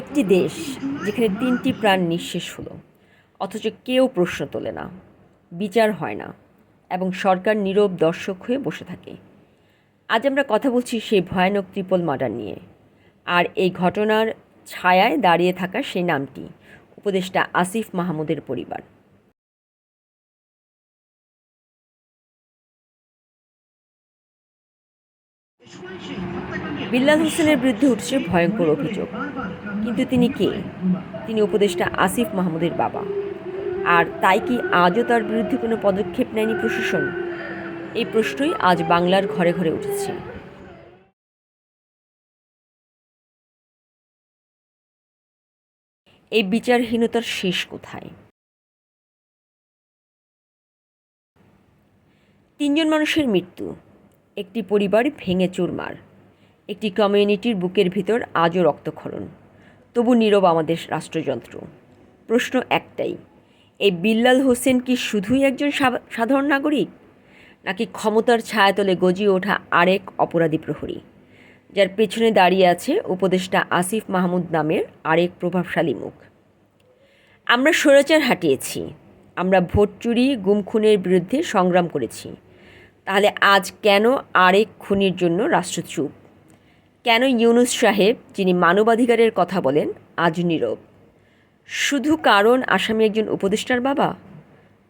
একটি দেশ যেখানে তিনটি প্রাণ নিঃশেষ হলো, অথচ কেউ প্রশ্ন তোলে না, বিচার হয় না, এবং সরকার নীরব দর্শক হয়ে বসে থাকে। আজ আমরা কথা বলছি সেই ভয়ানক ট্রিপল মার্ডার নিয়ে, আর এই ঘটনার ছায়ায় দাঁড়িয়ে থাকা সেই নামটি, উপদেষ্টা আসিফ মাহমুদের পরিবার। বিল্লাল হোসেনের বিরুদ্ধে উঠছে ভয়ঙ্কর অভিযোগ। কিন্তু তিনি কে? তিনি উপদেষ্টা আসিফ মাহমুদের বাবা। আর তাই কি আজও তার বিরুদ্ধে কোনো পদক্ষেপ নেয়নি প্রশাসন? এই প্রশ্নই আজ বাংলার ঘরে ঘরে উঠেছে। এই বিচারহীনতার শেষ কোথায়? তিনজন মানুষের মৃত্যু। একটি পরিবার ভেঙে চুরমার। একটি কমিউনিটির বুকের ভিতর আজও রক্তক্ষরণ। তবু নীরব আমাদের রাষ্ট্রযন্ত্র। প্রশ্ন একটাই, এই বিল্লাল হোসেন কি শুধুই একজন সাধারণ নাগরিক? নাকি ক্ষমতার ছায়াতলে গজিয়ে ওঠা আরেক অপরাধী প্রহরী? যার পেছনে দাঁড়িয়ে আছে উপদেষ্টা আসিফ মাহমুদ নামের আরেক প্রভাবশালী মুখ। আমরা স্বৈরাচার হাঁটিয়েছি। আমরা ভোট চুরি, গুম, খুনের বিরুদ্ধে সংগ্রাম করেছি। তাহলে আজ কেন আরেক খুনির জন্য রাষ্ট্র চুপ? কেন ইউনুস সাহেব, যিনি মানবাধিকারের কথা বলেন, আজ নীরব? শুধু কারণ আসামি একজন উপদেষ্টার বাবা?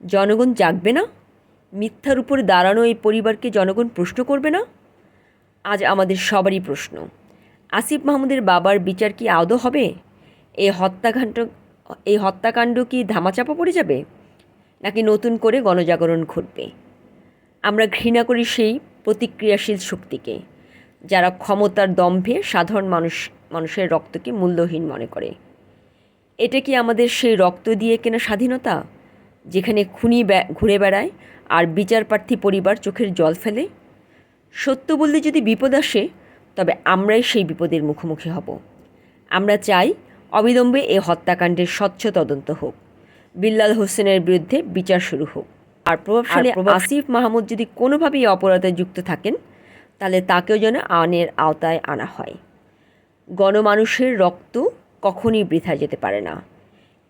জনগণ জাগবে না? মিথ্যার উপর দাঁড়ানো এই পরিবারকে জনগণ প্রশ্ন করবে না? আজ আমাদের সবারই প্রশ্ন। আসিফ মাহমুদের বাবার বিচার কি আদৌ হবে? এই হত্যাকাণ্ড এই হত্যাকাণ্ড কি ধামাচাপা পড়ে যাবে? নাকি নতুন করে গণজাগরণ ঘটবে? আমরা ঘৃণা করি সেই প্রতিক্রিয়াশীল শক্তিকে, যারা ক্ষমতার দম্ভে সাধারণ মানুষ, মানুষের রক্তকে মূল্যহীন মনে করে। এটা কি আমাদের সেই রক্ত দিয়ে কেনা স্বাধীনতা, যেখানে খুনি ঘুরে বেড়ায় আর বিচারপ্রার্থী পরিবার চোখের জল ফেলে? সত্য বললে যদি বিপদ আসে, তবে আমরাই সেই বিপদের মুখোমুখি হব। আমরা চাই অবিলম্বে এ হত্যাকাণ্ডের স্বচ্ছ তদন্ত হোক। বিল্লাল হোসেনের বিরুদ্ধে বিচার শুরু হোক। আর প্রভাবশালী আসিফ মাহমুদ যদি কোনোভাবেই অপরাধে যুক্ত থাকেন তাহলে তাকেও যেন আইনের আওতায় আনা হয়। গণমানুষের রক্ত কখনই বৃথা যেতে পারে না।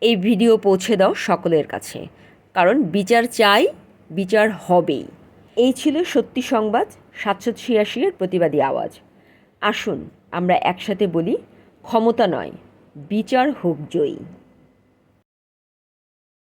এই ভিডিও পৌঁছে দাও সকলের কাছে কারণ বিচার চাই বিচার হবেই। এই ছিল সত্যি সংবাদ সাতশো ছিয়াশি এর প্রতিবাদী আওয়াজ। আসুন আমরা একসাথে বলি ক্ষমতা নয় বিচার হোক জয়ী।